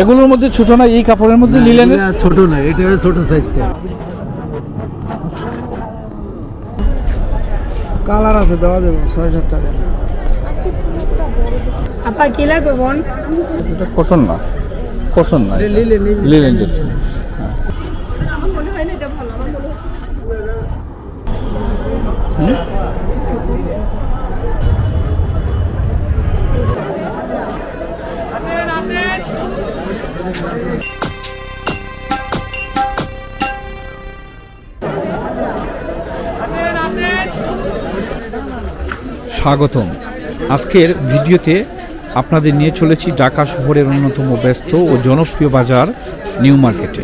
এগুলোর মধ্যে ছোট না এই কাপড়ের মধ্যে লিলেনের ছোট না এটা ছোট সাইজটা কালার আছে দেওয়া যাবে ছয় সাত টাকা। আপা কি লাগবে বোন এটা কটন না কটন না লিলে লিলে লিলেন যেটা। হুম? স্বাগতম। আজকের ভিডিওতে আপনাদের নিয়ে চলেছি ঢাকা শহরের অন্যতম ব্যস্ত ও জনপ্রিয় বাজার নিউ মার্কেটে।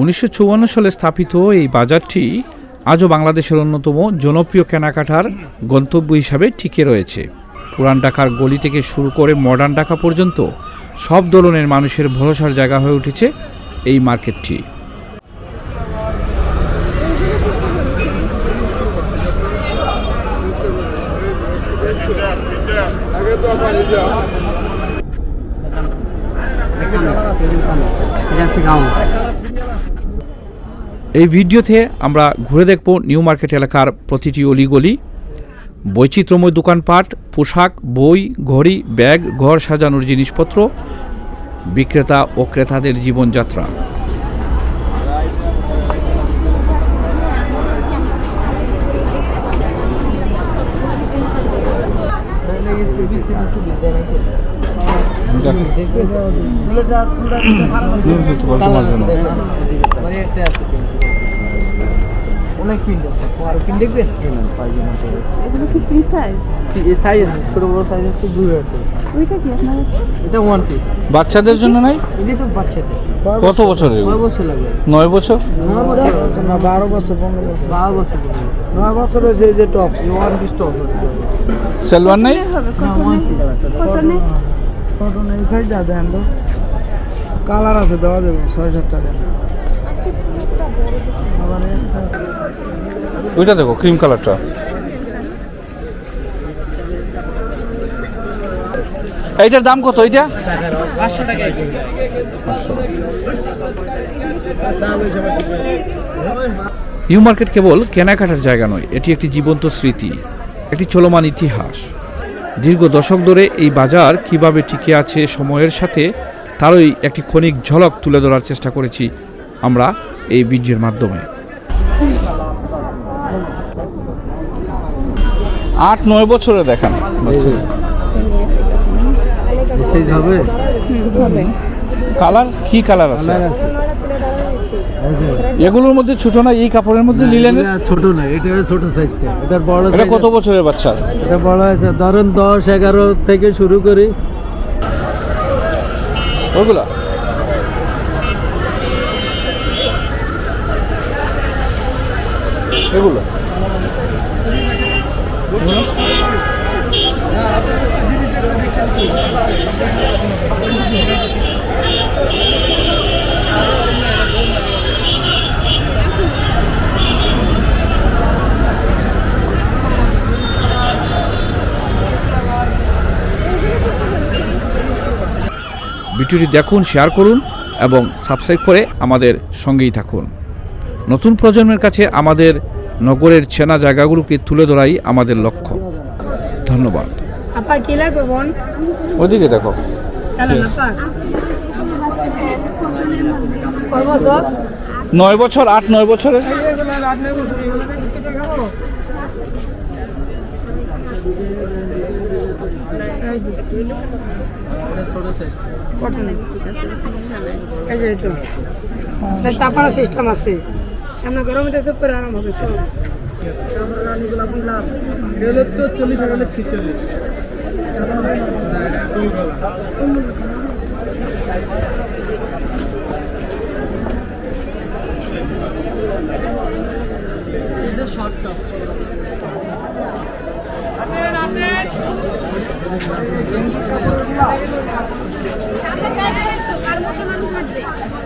উনিশশো চুয়ান্ন সালে স্থাপিত এই বাজারটি আজও বাংলাদেশের অন্যতম জনপ্রিয় কেনাকাটার গন্তব্য হিসাবে টিকে রয়েছে। পুরান ঢাকার গলি থেকে শুরু করে মডার্ন ঢাকা পর্যন্ত সব ধরনের মানুষের ভরসার জায়গা হয়ে উঠেছে এই মার্কেটটি। এই ভিডিওতে আমরা ঘুরে দেখব নিউ মার্কেট এলাকার প্রতিটি অলিগলি। বৈচিত্র্যময় দোকানপাট পোশাক বই ঘড়ি ব্যাগ ঘর সাজানোর জিনিসপত্র বিক্রেতা ও ক্রেতাদের জীবনযাত্রা। অনেক প্রিন্ট আছে আর প্রিন্ট দেখবেন এগুলো কি ফ্রি সাইজ এই সাইজ আছে ছোট বড় সাইজ আছে দুই আছে। ওইটা কি আপনার এটা ওয়ান পিস বাচ্চাদের জন্য নাই? এটা তো বাচ্চাদের। কত বছরের বছর লাগে। নয় বছর? নয় বছর। না বারো বছর পনেরো বছর। বারো বছর নয় বছর যে টপ ওয়ান পিস টপ সেলওয়ার নেই? দেন তো। কালার আছে দেওয়া যাবে ছয় সাত টাকা ওইটা দেখো ক্রিম কালারটা এইটার দাম কত এইটা? নিউ মার্কেট কেবল কেনাকাটার জায়গা নয়, এটি একটি জীবন্ত স্মৃতি, একটি চলমান ইতিহাস। দীর্ঘ দশক ধরে এই বাজার কীভাবে টিকে আছে সময়ের সাথে, তারই একটি ক্ষণিক ঝলক তুলে ধরার চেষ্টা করেছি আমরা। এই ভিডিওর মাধ্যমে। আট নয় বছরে দেখান। হবে? কালার কি কালার আছে? এগুলোর মধ্যে ছোট না এই কাপড়ের মধ্যে লিলেনের এটা ছোট না এটা ছোট সাইজটা এটার বড় এটা সাইজ কত বছরের বাচ্চা? এটা বড় আছে। ধরেন দশ এগারো থেকে শুরু করি। ওগুলা? এগুলো? ভিডিওটি দেখুন শেয়ার করুন এবং সাবস্ক্রাইব করে আমাদের সঙ্গেই থাকুন। নতুন প্রজন্মের কাছে আমাদের নগরের চেনা জায়গাগুলোকে তুলে ধরাই আমাদের লক্ষ্য ধন্যবাদ আপা কি লাগবে বোন ওদিকে দেখো নয় বছর আট নয় বছরের চাপানো সিস্টেম আছে আমরা গরম এটা সব করে আরাম হবে সব রেলের তো চল্লিশ রেলের ছিচল্লিশ মতো মানুষ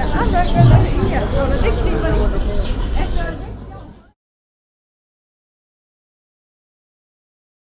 Yani ancak böyle